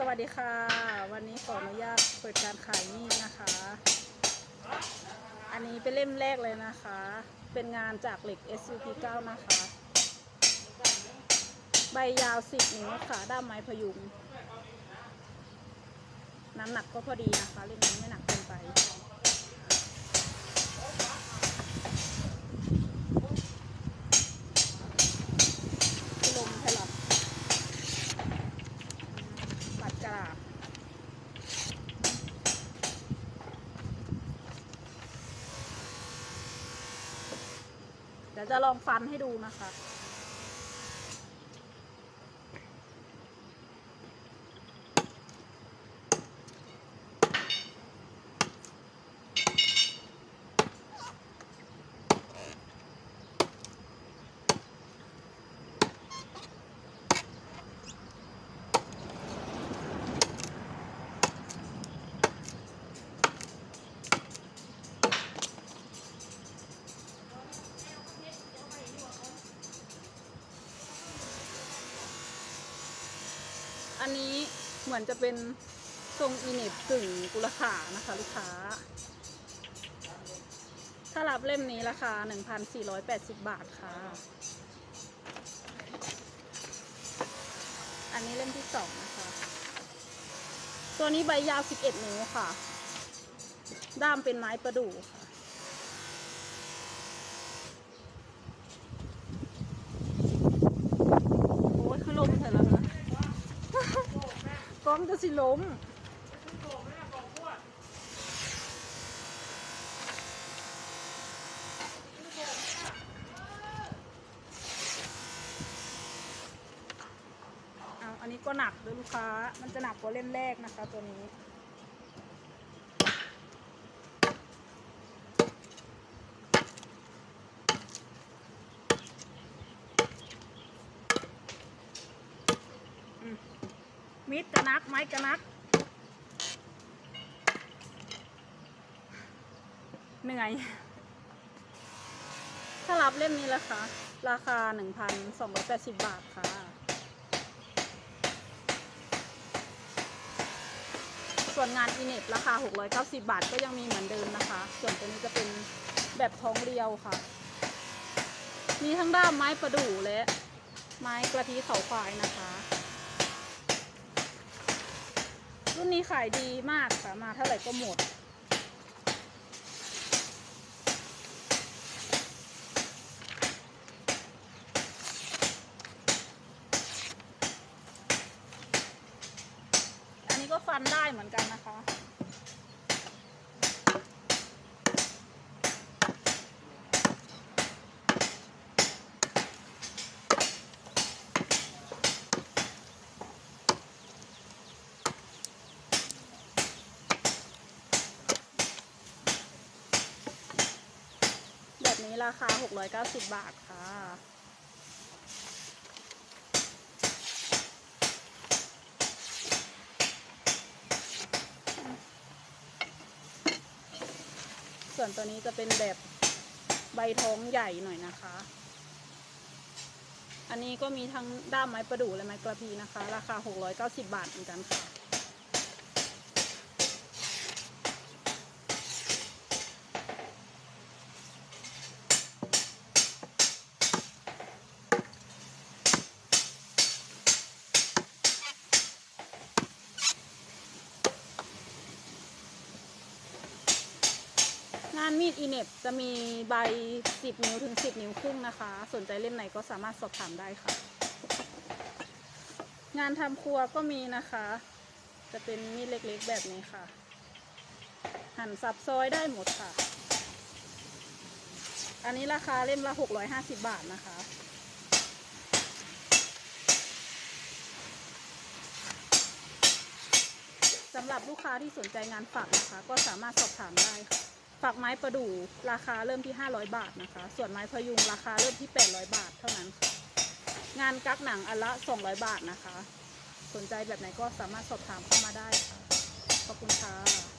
สวัสดีค่ะ วันนี้ขออนุญาตเปิดการขายมีดนะคะ อันนี้เป็นเล่มแรกเลยนะคะ เป็นงานจากเหล็ก SUP 9นะคะ ใบยาว 10 นิ้วค่ะ ด้ามไม้พยุง น้ำหนักก็พอดีนะคะ เล่มนี้ไม่หนักเกินไป ดี๋ยวจะลองฟันให้ดูนะคะ อันนี้เหมือนจะเป็นทรงอีเน็บกึ่งกุลขานะคะลูกค้า ถ้ารับเล่มนี้ราคา 1,480 บาทค่ะ อันนี้เล่มที่สองนะคะ ตัวนี้ใบยาว 11 นิ้วค่ะ ด้ามเป็นไม้ประดู่ค่ะ โอ้ยคือลมเถอะแล้วนะ มจะสิล้มอาอันนี้ก็หนักด้วยลูกค้า มันจะหนักกว่าเล่มแรกนะคะตัวนี้ มิดกระนักไม้กระนัก เหนื่อย ถ้ารับเล่มนี้ราคาราคา 1,280 บาทค่ะ ส่วนงานอีเน็ตราคา 690 บาทก็ยังมีเหมือนเดิมนะคะ ส่วนตัวนี้จะเป็นแบบท้องเรียวค่ะ มีทั้งด้ามไม้ประดู่และไม้กระทีเขาควายนะคะ รุ่นนี้ขายดีมากค่ะมาเท่าไหร่ก็หมด อันนี้ก็ฟันได้เหมือนกันนะคะ นี้ราคา 690 บาทค่ะ ส่วนตัวนี้จะเป็นแบบใบท้องใหญ่หน่อยนะคะ อันนี้ก็มีทั้งด้ามไม้ประดู่และไม้กระพีนะคะ ราคา 690 บาทเหมือนกันค่ะ งานมีดอีเน็บจะมีใบ 10 นิ้วถึง 10 นิ้วครึ่งนะคะ สนใจเล่มไหนก็สามารถสอบถามได้ค่ะ งานทำครัวก็มีนะคะ จะเป็นมีดเล็กๆแบบนี้ค่ะ หั่นสับซอยได้หมดค่ะ อันนี้ราคาเล่มละ 650 บาทนะคะสำหรับลูกค้าที่สนใจงานฝักนะคะ ก็สามารถสอบถามได้ค่ะ ฝักไม้ประดู่ราคาเริ่มที่ 500 บาทนะคะ ส่วนไม้พยุงราคาเริ่มที่ 800 บาทเท่านั้นค่ะ งานกักหนังอันละ 200 บาทนะคะ สนใจแบบไหนก็สามารถสอบถามเข้ามาได้ค่ะ ขอบคุณค่ะ